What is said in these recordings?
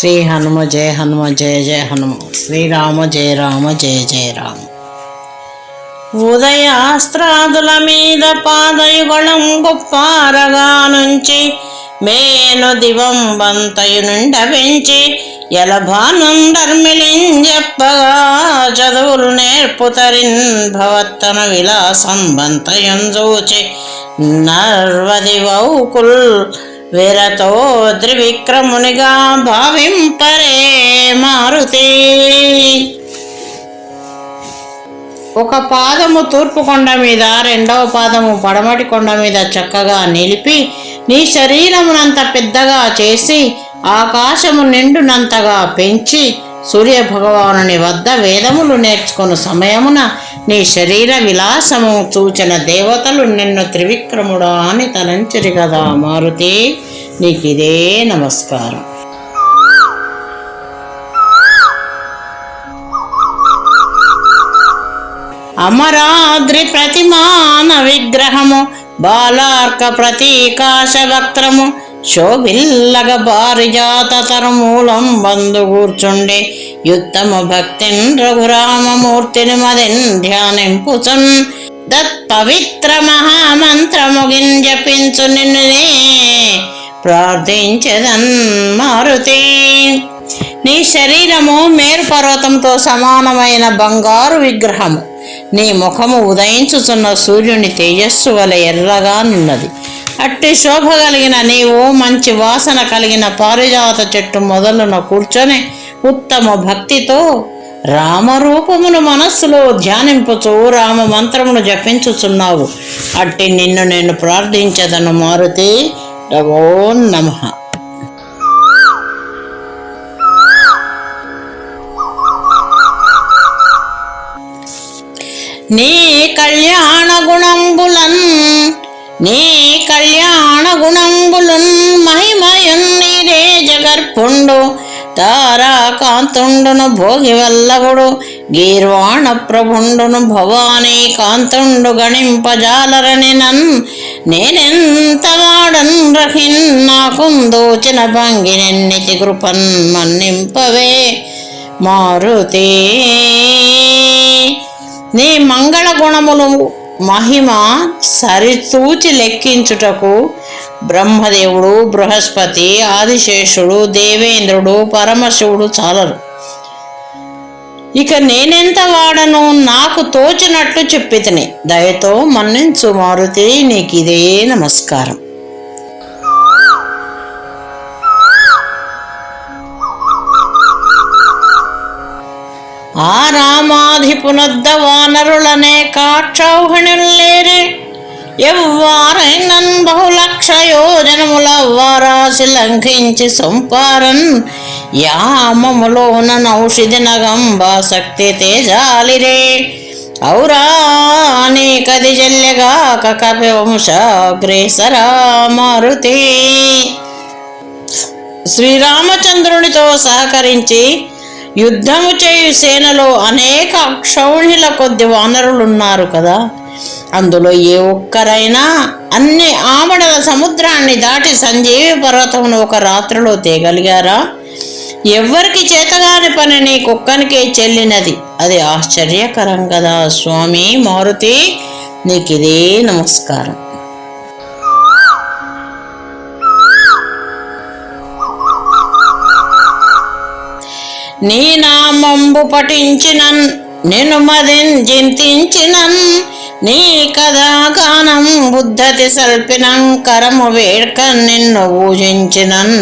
శ్రీ హనుమ జయ హనుమ జయ జయ హనుమ. శ్రీరామ జయ రామ జయ జయ రామ. ఉదయాస్త్రాదుల మీద పాదయుగళం గొప్పారగా నుంచి మేను దివం బంతయు నుండ పెంచి ఎలభానుండర్మిలింజెప్పగా చదువులు నేర్పుతరిన్ భవత్తన విలాసం బంతయం చూచి నర్వది వౌకుల్ విరతో త్రివిక్రమునిగా భావింపరే మారుతి. ఒక పాదము తూర్పు కొండ మీద రెండవ పాదము పడమటి కొండ మీద చక్కగా నిలిపి నీ శరీరమునంత పెద్దగా చేసి ఆకాశము నిండునంతగా పెంచి సూర్య భగవానుని వద్ద వేదములు నేర్చుకున్న సమయమున నీ శరీర విలాసము చూచిన దేవతలు నిన్ను త్రివిక్రముడా అని తలంచరి కదా మారుతి. నీకు ఇదే నమస్కారం. అమరాద్రి ప్రతిమాన విగ్రహము బాలార్క ప్రతీకాశ వక్త్రము శోభిల్లగ బారిజాత తరమూలం బంధు యుద్ధము భక్తిన్ రఘురామమూర్తిని మదిన్ ధ్యానింపుచున్. దత్ పవిత్ర మహామంత్రముగిన్ జపించు నిన్నునే. ప్రార్థించదన్ మారుతి. నీ శరీరము మేరు పర్వతంతో సమానమైన బంగారు విగ్రహము. నీ ముఖము ఉదయించుచున్న సూర్యుని తేజస్సు వలె ఎర్రగానున్నది అట్టి శోభ కలిగిన నీవు మంచి వాసన కలిగిన పారిజాత చెట్టు మొదలున కూర్చొని. ఉత్తమ భక్తితో రామరూపమును మనస్సులో ధ్యానింపుచు రామ మంత్రమును జపించుచున్నావు. అట్టి నిన్ను నేను ప్రార్థించదను మారుతి. నమో నమ. నీ కళ్యాణ గుణంబులన్ నీ కళ్యాణ గుణంబులున్ మహిమయున్ నీరే జగర్పుండు. తారాకాంతుండును భోగి వల్లభుడు గీర్వాణ ప్రభుండును భవానీ కాంతుండు గణింపజాలరని నన్ నేనెంత వాడన్ రహిన్ నాకుందోచిన భంగినెన్నితి కృపన్ మన్నింపవే. మారుతి నీ మంగళ గుణములు మహిమ సరితూచి లెక్కించుటకు బ్రహ్మదేవుడు బృహస్పతి ఆదిశేషుడు దేవేంద్రుడు పరమశివుడు చాలరు. ఇక నేనెంత వాడను? నాకు తోచినట్లు చెప్పితిని. దయతో మన్నించు మారుతి నీకు ఇదే నమస్కారం. ఆ రామాధిపునొద్ద వానరులనే కాక్షౌహిణుల్లేరే. ఎవ్వారైనన్ బహులక్ష యోజనముల వారాసి లంఘించి సొంపారన్ యామములోన నౌషిధి నగంబా శక్తి తేజాలిరే. ఔరా అనేకది జల్యగా కపి వంశాగ్రేసరా మారుతి శ్రీరామచంద్రునితో సహకరించి యుద్ధము చేయు సేనలో అనేక అక్షౌహిణుల కొద్ది వానరులున్నారు కదా. అందులో ఏ ఒక్కరైనా అన్ని ఆమడల సముద్రాన్ని దాటి సంజీవి పర్వతమును ఒక రాత్రిలో తేగలిగారా? ఎవ్వరికి చేతగాని పని నీ కుక్కనికే చెల్లినది. అది ఆశ్చర్యకరం కదా స్వామి మారుతి. నీకు ఇదే నమస్కారం. నీ నామంబు పఠించినన్ నేను మదిన్ చింతించినన్. నీ కథాగానం బుద్ధతి సల్పినం కరము వేడ్క నిన్ను పూజించినన్.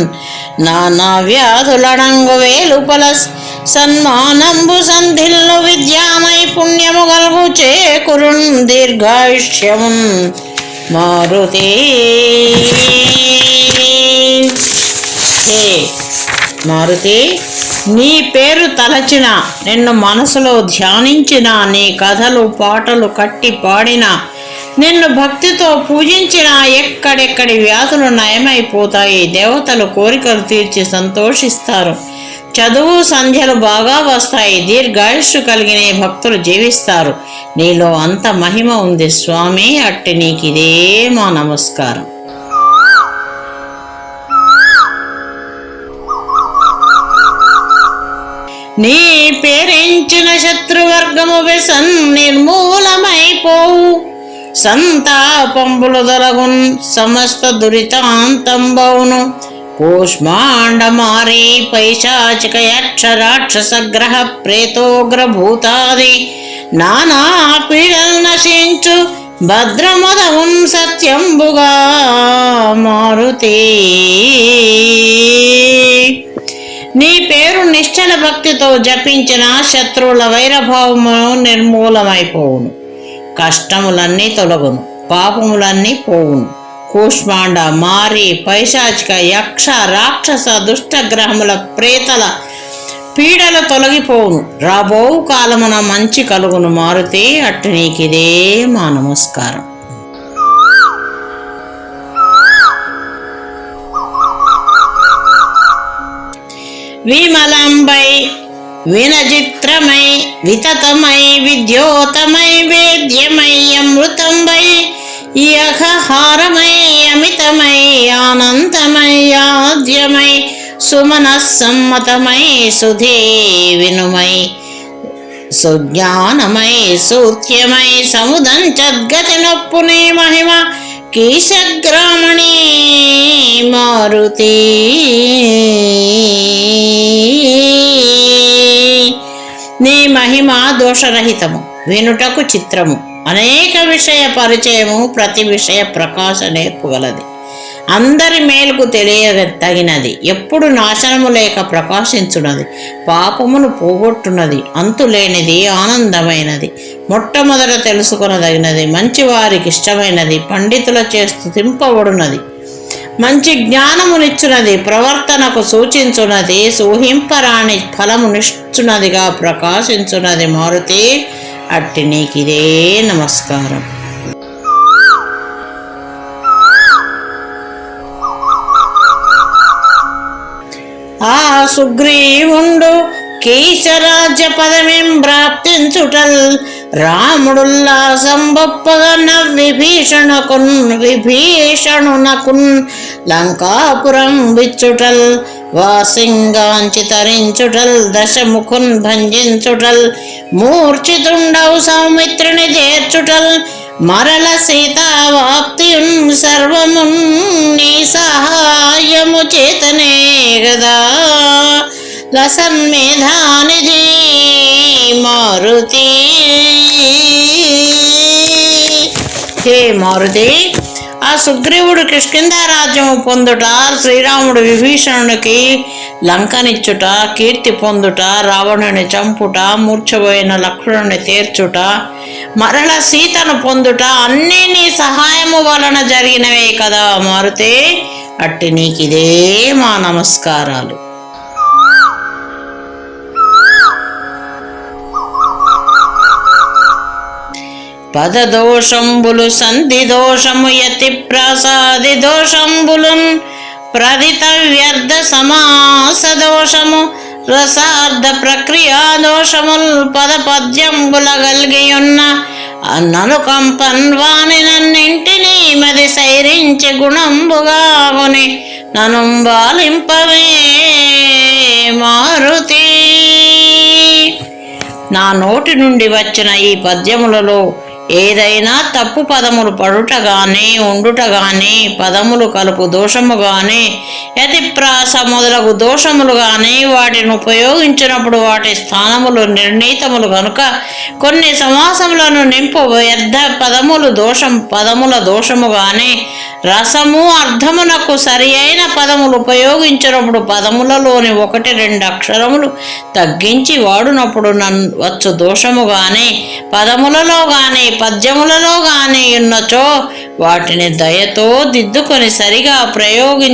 నానా వ్యాధులడంగు వేలుపల సన్మానంబు సంధిల్లు విద్యామై పుణ్యము గలుగు చేకురున్ దీర్ఘాయుష్యమున్. మారుతి హే మారుతి నీ పేరు తలచిన నిన్ను మనసులో ధ్యానించిన నీ కథలు పాటలు కట్టి పాడిన నిన్ను భక్తితో పూజించిన ఎక్కడెక్కడి వ్యాధులు నయమైపోతాయి దేవతలు కోరికలు తీర్చి సంతోషిస్తారు. చదువు సంధ్యలు బాగా వస్తాయి దీర్ఘాయుష్షు కలిగిన భక్తులు జీవిస్తారు. నీలో అంత మహిమ ఉంది స్వామి అట్టి నీకు ఇదే మా నమస్కారం. నీ పేరించిన శత్రువర్గము వ్యసన్ నిర్మూలమైపోవు సంతాపంబులు దొరగున్ సమస్త దురితాంతంబౌను కూష్మాండమారీ పైశాచిక యక్ష రాక్షస గ్రహ ప్రేతోగ్ర భూతాది నానా పీడలు నశించు భద్రమదవున్ సత్యంబుగా మారుతే. నీ పేరు నిశ్చల భక్తితో జపించిన శత్రువుల వైరభావము నిర్మూలమైపోవును. కష్టములన్నీ తొలగును పాపములన్నీ పోవును. కూష్మాండ మారి పైశాచిక యక్ష రాక్షస దుష్టగ్రహముల ప్రేతల పీడలు తొలగిపోవును. రాబో కాలమున మంచి కలుగును మారుతే అట్టు నీకిదే మా నమస్కారం. विमलम्बै, विनचित्रमै, विततमै, विद्योतमै, वेद्यमै, अमृतम्बै यखहारमै अमितमै, आनन्दमै, आद्यमै सुमनः सम्मतमै सुधे विनुमै सुज्ञानमै सूत्यमै समुदञ्चद्गतिनप्पुने महिमा, कीशग्रामणि మారుతి. నీ మహిమ దోషరహితము వినుటకు చిత్రము. అనేక విషయ పరిచయము ప్రతి విషయ ప్రకాశ నేర్పుగలది అందరి మేలుకు తెలియ తగినది. ఎప్పుడు నాశనము లేక ప్రకాశించున్నది పాపమును పోగొట్టున్నది అంతులేనిది ఆనందమైనది. మొట్టమొదట తెలుసుకొనదగినది మంచివారికి ఇష్టమైనది. పండితుల చేస్తూ తింపబడున్నది మంచి జ్ఞానమునిచ్చున్నది ప్రవర్తనకు సూచించున్నది సూహింపరాని ఫలమునిచ్చున్నదిగా ప్రకాశించున్నది మారుతి అట్టి నీకిదే నమస్కారం. ఆ సుగ్రీవుండు కీశరాజ్య పదవిం ప్రాప్తించుటల్ రాముడుల్లాసంబొప్పగా విభీషణకున్ విభీషణునకున్ లంకాపురం విచ్చుటల్ వాసింగాంచి తరించుటల్ దశముఖున్ భంజించుటల్ మూర్ఛితుండవు సౌమిత్రుని చేర్చుటల్ మరల సీతావాప్తియున్ సర్వమున్ నీ సహాయము చేతనే గదా. లసన్మేధానిధి మారుతి. హే మారుతి. ఆ సుగ్రీవుడు కిష్కింద పొందుట శ్రీరాముడు విభీషణునికి లంకనిచ్చుట కీర్తి పొందుట రావణుని చంపుట మూర్ఛపోయిన లక్ష్మణుని తీర్చుట మరల సీతను పొందుట అన్నీ నీ సహాయము వలన జరిగినవే కదా మారుతే అట్టి నీకిదే మా నమస్కారాలు. పదదోషంబులు సంధి దోషము యతి ప్రసాది దోషంబులున్ ప్రదిత వ్యర్థ సమాస దోషము రసార్థ ప్రక్రియా దోషముల్ పద పద్యంబుల అన్నను నను కంపన్వాని నన్నింటినీ మది సైరించి గుణంబుగాగుని నను బాలింపవే మారుతి. నా నోటి నుండి వచ్చిన ఈ పద్యములలో ఏదైనా తప్పు పదములు పడుట ఉండుటగానే ఉండుట పదములు కలుపు దోషముగానే యతిప్రాస మొదలగు దోషములుగానే వాటిని ఉపయోగించినప్పుడు వాటి స్థానములు నిర్ణీతములు కనుక కొన్ని సమాసములను నింపు వ్యర్థ పదములు దోషం పదముల దోషముగానే రసము అర్థమునకు సరి అయిన పదములు ఉపయోగించినప్పుడు పదములలోని ఒకటి రెండు అక్షరములు తగ్గించి వాడునప్పుడు నన్ వచ్చు దోషముగానే పదములలో కానీ పద్యములలో గాని ఉన్నచో వాటిని దయతో దిద్దుకొని సరిగా ప్రయోగి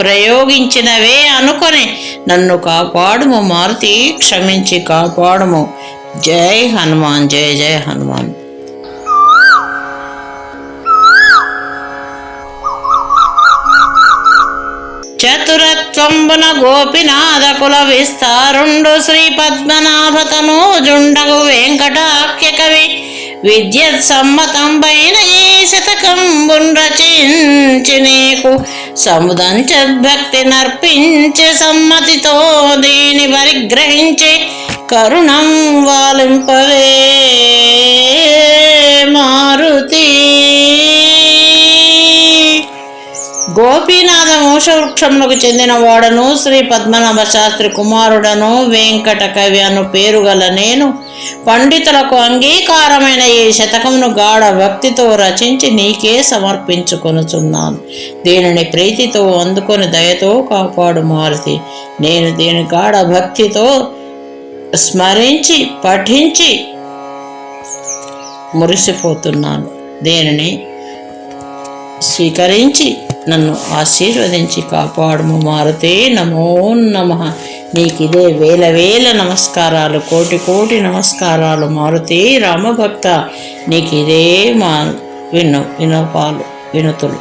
ప్రయోగించినవే అనుకొని నన్ను కాపాడుము మారుతి క్షమించి కాపాడుము. జై హనుమాన్ జయ జయ హనుమాన్. చతురత్వంబున గోపినాథకుల విస్తారుండు శ్రీ పద్మనాభతను జుండగు వెంకటాఖ్య కవి. విద్యుత్ సమ్మతంబైన ఈ శతకంబున్ రచించి నీకు సముదంచద్భక్తి నర్పించే సమ్మతితో దీని పరిగ్రహించే కరుణం వాలింపవే మారుతి. గోపీనాథ వంశవృక్షములకు చెందిన వాడను శ్రీ పద్మనాభ శాస్త్రి కుమారుడను వెంకట కవి అను పేరు గల నేను పండితులకు అంగీకారమైన ఈ శతకమును గాఢ భక్తితో రచించి నీకే సమర్పించుకొనుచున్నాను. దీనిని ప్రీతితో అందుకొని దయతో కాపాడు మారుతి. నేను దీని గాఢ భక్తితో స్మరించి పఠించి మురిసిపోతున్నాను. దీనిని స్వీకరించి నన్ను ఆశీర్వదించి కాపాడుము మారుతే నమో నమ. నీకిదే వేల వేల నమస్కారాలు కోటి కోటి నమస్కారాలు మారుతే రామభక్త. నీకిదే మా విను వినోపాలు వినుతులు.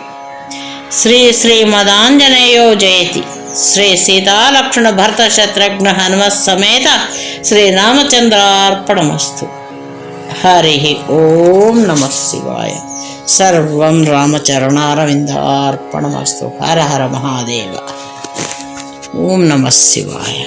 శ్రీ శ్రీ మదాంజనేయో జయతి. శ్రీ సీతాలక్ష్మణ భరత శత్రుఘ్న హనుమత్ సమేత శ్రీరామచంద్రార్పణమస్తు. హరి ఓం నమ శివాయ సర్వం రామచరణారవిందార్పణమస్తు హర హర మహాదేవ ఓం నమ శివాయ